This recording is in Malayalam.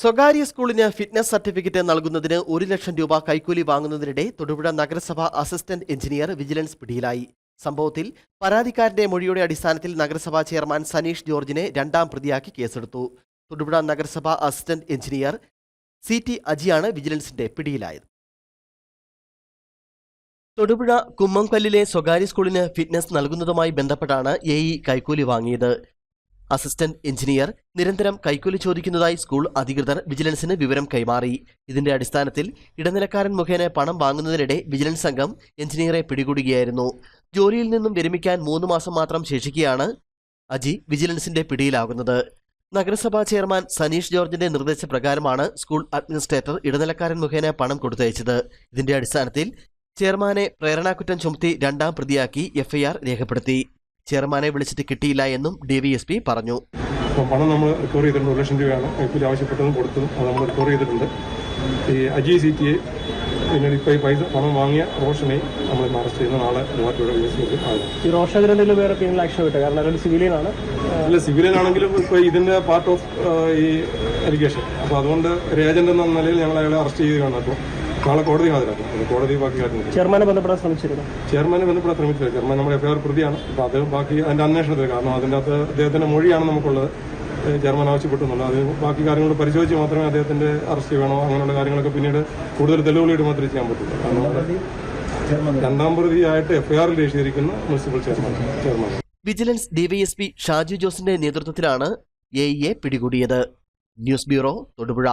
സ്വകാര്യ സ്കൂളിന് ഫിറ്റ്നസ് സർട്ടിഫിക്കറ്റ് നൽകുന്നതിന് ഒരു ലക്ഷം രൂപ കൈക്കൂലി വാങ്ങുന്നതിനിടെ തൊടുപുഴ നഗരസഭ അസിസ്റ്റന്റ് എഞ്ചിനീയർ വിജിലൻസ് പിടിയിലായി. സംഭവത്തിൽ പരാതിക്കാരന്റെ മൊഴിയുടെ അടിസ്ഥാനത്തിൽ നഗരസഭാ ചെയർമാൻ സനീഷ് ജോർജിനെ രണ്ടാം പ്രതിയാക്കി കേസെടുത്തു. തൊടുപുഴ നഗരസഭാ അസിസ്റ്റന്റ് എഞ്ചിനീയർ സി ടി അജിയാണ് വിജിലൻസിന്റെ പിടിയിലായത്. തൊടുപുഴ കുമ്മംകല്ലിലെ സ്വകാര്യ സ്കൂളിന് ഫിറ്റ്നസ് നൽകുന്നതുമായി ബന്ധപ്പെട്ടാണ് എ ഇ കൈക്കൂലി വാങ്ങിയത്. അസിസ്റ്റന്റ് എഞ്ചിനീയർ നിരന്തരം കൈക്കൂലി ചോദിക്കുന്നതായി സ്കൂൾ അധികൃതർ വിജിലൻസിന് വിവരം കൈമാറി. ഇതിന്റെ അടിസ്ഥാനത്തിൽ ഇടനിലക്കാരൻ മുഖേന പണം വാങ്ങുന്നതിനിടെ വിജിലൻസ് സംഘം എഞ്ചിനീയറെ പിടികൂടുകയായിരുന്നു. ജോലിയിൽ നിന്നും വിരമിക്കാൻ മൂന്ന് മാസം മാത്രം ശേഷിക്കുകയാണ് അജി വിജിലൻസിന്റെ പിടിയിലാകുന്നത്. നഗരസഭാ ചെയർമാൻ സനീഷ് ജോർജിന്റെ നിർദ്ദേശപ്രകാരമാണ് സ്കൂൾ അഡ്മിനിസ്ട്രേറ്റർ ഇടനിലക്കാരൻ മുഖേന പണം കൊടുത്തയച്ചത്. ഇതിന്റെ അടിസ്ഥാനത്തിൽ ചെയർമാനെ പ്രേരണാകുറ്റം ചുമത്തി രണ്ടാം പ്രതിയാക്കി എഫ്ഐആർ രേഖപ്പെടുത്തി. ചെയർമാനെ വിളിച്ചിട്ട് കിട്ടിയില്ല എന്നും ഡിവൈഎസ്പി പറഞ്ഞു. അപ്പോൾ പണം നമ്മൾ റിക്കവർ ചെയ്തിട്ടുണ്ട് ഒരു ലക്ഷം രൂപയാണ്. കൈക്കൂലി ആവശ്യപ്പെട്ടതും കൊടുത്തതും അത് നമ്മൾ റിക്കവർ ചെയ്തിട്ടുണ്ട്. ഈ അജി സി ടി എ പിന്നീട് ഇപ്പോൾ ഈ പൈസ പണം വാങ്ങിയ റോഷനെ നമ്മൾ അറസ്റ്റ് ചെയ്യുന്ന നാളെ മൂവാറ്റുപുഴ വി എസ് ഈ വേറെ ക്രിമിനൽ ആക്ഷൻ വിട്ടെ. കാരണം അതൊരു സിവിലിയനാണ് അല്ല സിവിലിയൻ ആണെങ്കിലും ഇപ്പോൾ ഇതിന്റെ പാർട്ട് ഓഫ് ഈ അലിഗേഷൻ അപ്പോൾ അതുകൊണ്ട് ഒരു ഏജന്റ് എന്ന നിലയിൽ ഞങ്ങൾ അയാളെ അറസ്റ്റ് ചെയ്യുകയാണ്. അപ്പോൾ നാളെ കോടതി ഹാജരാക്കും. കോടതി ബാക്കി കാര്യങ്ങൾ ചെയർമാനെ ബന്ധപ്പെടാൻ ശ്രമിച്ചിരുന്നു. ചെയർമാനെ ബന്ധപ്പെടാൻ ശ്രമിച്ചില്ല. ചെയർമാൻ നമ്മുടെ എഫ്ഐആർ പ്രതിയാണ്. അപ്പോൾ അത് ബാക്കി അതിന്റെ അന്വേഷണത്തിൽ കാരണം അതിന്റെ അകത്ത് അദ്ദേഹത്തിന്റെ മൊഴിയാണ് നമുക്കുള്ളത്. ചെയർമാൻ ആവശ്യപ്പെട്ടുന്നുള്ളൂ അത് ബാക്കി കാര്യങ്ങൾ പരിശോധിച്ച് മാത്രമേ അദ്ദേഹത്തിന്റെ അറസ്റ്റ് വേണോ അങ്ങനെയുള്ള കാര്യങ്ങളൊക്കെ പിന്നീട് കൂടുതൽ തെളിവുകളായിട്ട് മാത്രമേ ചെയ്യാൻ പറ്റുള്ളൂ രണ്ടാം പ്രതിയായിട്ട് എഫ്ഐആറിൽ രജിസ്റ്ററിയിരിക്കുന്ന municipal chairman chairman. Vigilance DYSP Shaju ജോസിന്റെ നേതൃത്വത്തിലാണ് എ പിടികൂടിയത്. News bureau Thodupuzha.